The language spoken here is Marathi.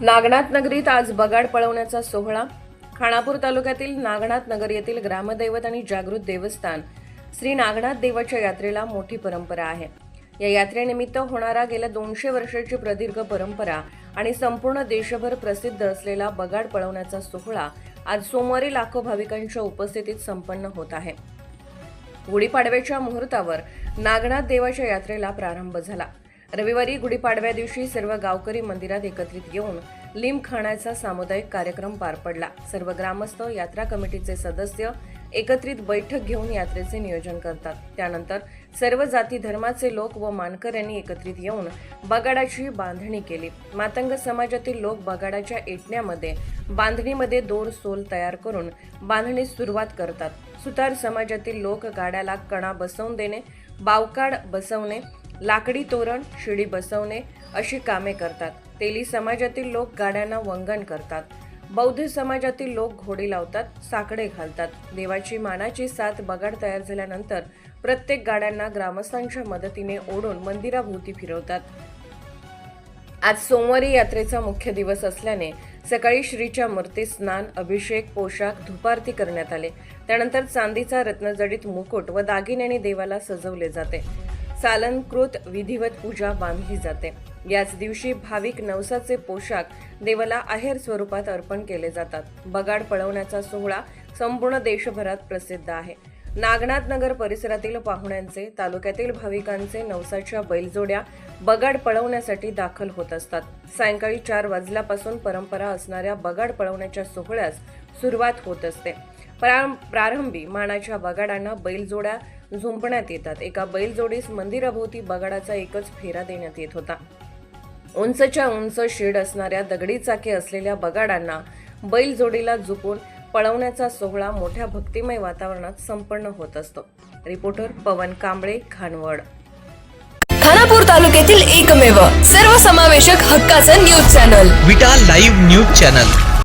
नागनाथ नगरीत आज बगाड पळवण्याचा सोहळा. खानापूर तालुक्यातील नागनाथ नगर येथील ग्रामदैवत आणि जागृत देवस्थान श्री नागनाथ देवाच्या यात्रेला मोठी परंपरा आहे. या यात्रेनिमित्त होणारा गेल्या दोनशे वर्षाची प्रदीर्घ परंपरा आणि संपूर्ण देशभर प्रसिद्ध असलेला बगाड पळवण्याचा सोहळा आज सोमवारी लाखो भाविकांच्या उपस्थितीत संपन्न होत आहे. गुढीपाडव्याच्या मुहूर्तावर नागनाथ देवाच्या यात्रेला प्रारंभ झाला. रविवारी गुढीपाडव्या दिवशी सर्व गावकरी मंदिरात एकत्रित येऊन लिंब खाण्याचा सामुदायिक कार्यक्रम पार पडला. सर्व ग्रामस्थ यात्रा कमिटीचे सदस्य एकत्रित बैठक घेऊन यात्रेचे नियोजन करतात. त्यानंतर सर्व जाती धर्माचे लोक व मानकऱ्यांनी एकत्रित येऊन बगाडाची बांधणी केली. मातंग समाजातील लोक बगाडाच्या एटण्यामध्ये बांधणीमध्ये दोर सोल तयार करून बांधणीस सुरुवात करतात. सुतार समाजातील लोक गाड्याला कणा बसवून देणे बावकाड बसवणे लाकडी तोरण शिडी बसवणे अशी कामे करतात. तेली समाजातील लोक गाड्यांना वंगण करतात. बौद्ध समाजातील लोक घोडी लावतात साकडे घालतात. देवाची मानाची साथ बगाड तयार झाल्यानंतर प्रत्येक गाड्यांना ग्रामस्थांच्या मदतीने ओढून मंदिराभोवती फिरवतात. आज सोमवारी यात्रेचा मुख्य दिवस असल्याने सकाळी श्रीच्या मूर्ती स्नान अभिषेक पोशाख धुपारती करण्यात आले. त्यानंतर चांदीचा रत्नजडित मुकुट व दागिन्याने देवाला सजवले जाते. सालनकृत विधिवत पूजा बांधली जाते. याच दिवशी भाविक नवसाचे पोशाख देवाला आहेर स्वरूपात अर्पण केले जातात. बगाड पळवण्याचा सोहळा संपूर्ण देशभरात प्रसिद्ध आहे. नागनाथ नगर परिसरातील पाहुण्यांचे तालुक्यातील भाविकांचे नवसाच्या बैलजोड्या बगाड पळवण्यासाठी दाखल होत असतात. सायंकाळी चार वाजल्यापासून परंपरा असणाऱ्या बगाड पळवण्याच्या सोहळ्यास सुरुवात होत असते. प्रारं- प्रारंभी मानाच्या बगाडांना बैलजोड्या झुंपण्यात येतात. एका बैलजोडीस मंदिराभोवती बगाडाचा एकच फेरा देण्यात येत होता. उंचच्या उंच शेड असणाऱ्या दगडी चाके असलेल्या बगाडांना बैलजोडीला झुपून पळवण्याचा सोहळा मोठ्या भक्तिमय वातावरणात संपन्न होत असतो. रिपोर्टर पवन कांबळे खानवड. खानापूर तालुक्यातील एकमेव सर्वसमावेशक हक्काचं news channel. Vita live news channel.